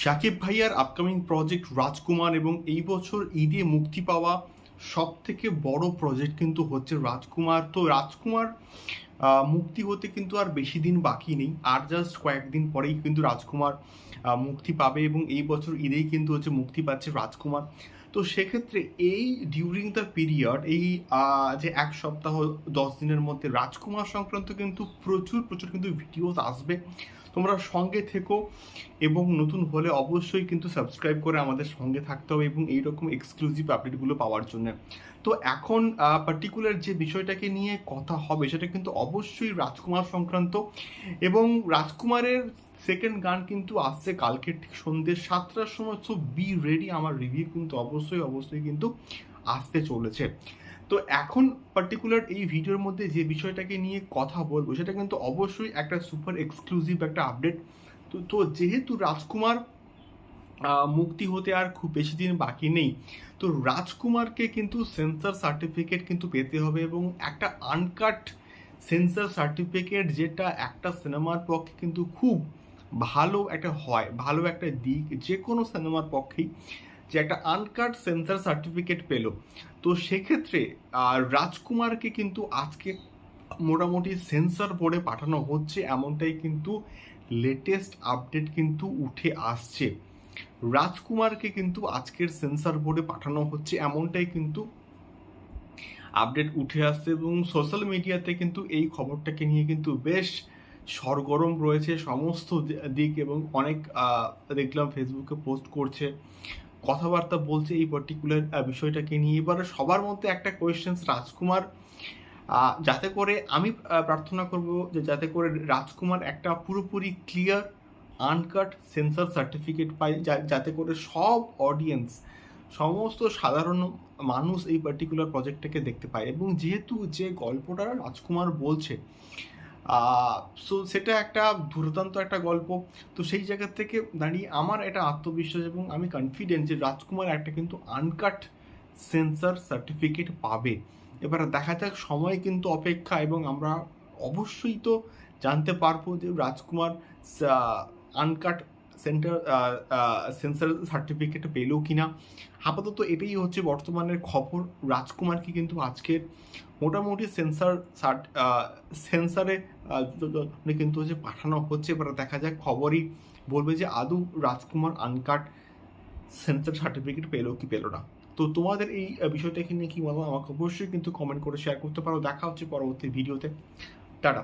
শাকিব ভাইয়ার upcoming project রাজকুমার এবং এই বছর ঈদে মুক্তি পাওয়া সব থেকে বড় প্রজেক্ট কিন্তু হচ্ছে রাজকুমার। তো রাজকুমার মুক্তি হতে কিন্তু আর বেশি দিন বাকি নেই। আর জাস্ট কয়েকদিন পরেই কিন্তু রাজকুমার মুক্তি পাবে এবং এই বছর ঈদেই কিন্তু হচ্ছে মুক্তি পাচ্ছে রাজকুমার। তো সেক্ষেত্রে এই ডিউরিং দ্য পিরিয়ড এই যে এক সপ্তাহ, দশ দিনের মধ্যে রাজকুমার সংক্রান্ত কিন্তু প্রচুর প্রচুর কিন্তু ভিডিওস আসবে। তোমরা সঙ্গে থেকো এবং নতুন হলে অবশ্যই কিন্তু সাবস্ক্রাইব করে আমাদের সঙ্গে থাকতে হবে এবং এইরকম এক্সক্লুসিভ আপডেটগুলো পাওয়ার জন্য। তো এখন পার্টিকুলার যে বিষয়টাকে নিয়ে কথা হবে, সেটা কিন্তু অবশ্যই রাজকুমার সংক্রান্ত এবং রাজকুমারের সেকেন্ড গান কিন্তু আসছে কালকে ঠিক সন্ধ্যে সাতটার সময় সো বি রেডি আমার রিভিউ কিন্তু অবশ্যই অবশ্যই কিন্তু আসতে চলেছে। তো এখন পার্টিকুলার এই ভিডিওর মধ্যে যে বিষয়টাকে নিয়ে কথা বলব, সেটা কিন্তু অবশ্যই একটা সুপার এক্সক্লুসিভ একটা আপডেট তো তো যেহেতু রাজকুমার মুক্তি হতে আর খুব বেশি দিন বাকি নেই, তো রাজকুমারকে কিন্তু সেন্সার সার্টিফিকেট কিন্তু পেতে হবে এবং একটা আনকাট সেন্সার সার্টিফিকেট যেটা একটা সিনেমার পক্ষে কিন্তু খুব ভালো একটা হয়, ভালো একটা দিক যে কোনো সিনেমার পক্ষেই যে একটা আনকাট সেন্সার সার্টিফিকেট পেল। তো সেক্ষেত্রে রাজকুমারকে কিন্তু আজকে মোটামুটি সেন্সর বোর্ডে পাঠানো হচ্ছে, এমনটাই কিন্তু লেটেস্ট আপডেট কিন্তু উঠে আসছে। রাজকুমারকে কিন্তু আজকের সেন্সর বোর্ডে পাঠানো হচ্ছে, এমনটাই কিন্তু আপডেট উঠে আসছে এবং সোশ্যাল মিডিয়াতে কিন্তু এই খবরটাকে নিয়ে কিন্তু বেশ সরগরম রয়েছে, সমস্ত দিক এবং অনেক দেখলাম ফেসবুকে পোস্ট করছে। কথাবার্তা বলছে এই পার্টিকুলার বিষয়টাকে নিয়ে। এবারে সবার মধ্যে একটা কোয়েশ্চেন্স রাজকুমার যাতে করে আমি প্রার্থনা করব যে যাতে করে রাজকুমার একটা পুরোপুরি ক্লিয়ার আনকাট সেন্সার সার্টিফিকেট যা- যাতে করে সব অডিয়েন্স সমস্ত সাধারণ মানুষ এই পার্টিকুলার প্রজেক্টটাকে দেখতে পায়। এবং যেহেতু যে গল্পটা রাজকুমার বলছে সো সেটা একটা দুর্দান্ত একটা গল্প। তো সেই জায়গা থেকে দাঁড়িয়ে আমার এটা আত্মবিশ্বাস এবং আমি কনফিডেন্ট যে রাজকুমার একটা কিন্তু আনকাট সেন্সার সার্টিফিকেট পাবে। এবার দেখা যাক, সময় কিন্তু অপেক্ষা এবং আমরা অবশ্যই তো জানতে পারব যে Rajkumar uncut centre censor certificate পেলেও কিনা? আপাতত এটাই হচ্ছে বর্তমানের খবর। রাজকুমারকে কিন্তু আজকের মোটামুটি সেন্সার সেন্সারে কিন্তু হচ্ছে পাঠানো হচ্ছে, এবার দেখা যাক খবরই বলবে যে আদৌ রাজকুমার আনকাট সেন্সার সার্টিফিকেট পেল কি পেল না। তো তোমাদের এই বিষয়টাকে নিয়ে কি বলব আমাকে অবশ্যই কিন্তু কমেন্ট করে শেয়ার করতে পারো। দেখা হচ্ছে পরবর্তী ভিডিওতে টাটা।